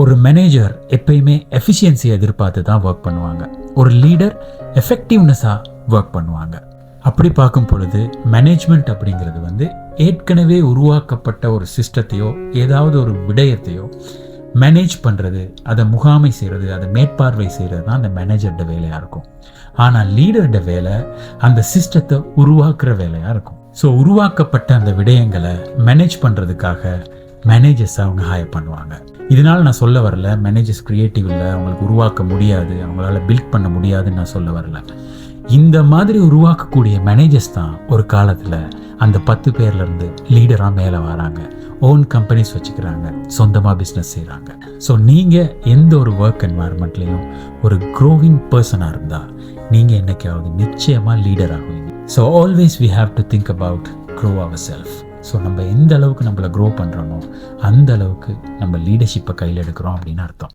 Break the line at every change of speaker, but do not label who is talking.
ஒரு மேனேஜர் எப்பயுமே எஃபிஷியன்சியை எதிர்பார்த்து தான் ஒர்க் பண்ணுவாங்க. ஒரு லீடர் எஃபெக்டிவ்னஸாக ஒர்க் பண்ணுவாங்க. அப்படி பார்க்கும் பொழுது மேனேஜ்மெண்ட் அப்படிங்கிறது வந்து ஏற்கனவே உருவாக்கப்பட்ட ஒரு சிஸ்டத்தையோ ஏதாவது ஒரு விடயத்தையோ மேனேஜ் பண்ணுறது அதை முகாமை செய்கிறது அதை மேற்பார்வை செய்கிறது தான் அந்த மேனேஜர்ட வேலையாக இருக்கும். ஆனால் லீடர்ட வேலை அந்த சிஸ்டத்தை உருவாக்குற வேலையாக இருக்கும். ஸோ உருவாக்கப்பட்ட அந்த விடயங்களை மேனேஜ் பண்ணுறதுக்காக மேனேஜர்ஸ் அவங்க ஹையர் பண்ணுவாங்க. இதனால் நான் சொல்ல வரல மேனேஜர்ஸ் க்ரியேட்டிவ் இல்லை அவங்களுக்கு உருவாக்க முடியாது அவங்களால பில்ட் பண்ண முடியாதுன்னு நான் சொல்ல வரல. இந்த மாதிரி உருவாக்கக்கூடிய மேனேஜர்ஸ் தான் ஒரு காலத்தில் அந்த பத்து பேர்லேருந்து லீடராக மேலே வராங்க. ஓன் கம்பெனிஸ் வச்சுக்கிறாங்க சொந்தமாக பிஸ்னஸ் செய்கிறாங்க ஸோ நீங்கள் எந்த ஒரு ஒர்க் என்வாயர்மெண்ட்லேயும் ஒரு க்ரோவிங் பர்சனாக இருந்தால் நீங்கள் என்னைக்காவது நிச்சயமாக leader ஆகுவீங்க. So always we have to think about grow our self so நம்ம எந்த அளவுக்கு நம்மளை க்ரோ பண்ணுறோமோ அந்த அளவுக்கு நம்ம லீடர்ஷிப்பை கையில் எடுக்கிறோம் அப்படின்னு அர்த்தம்.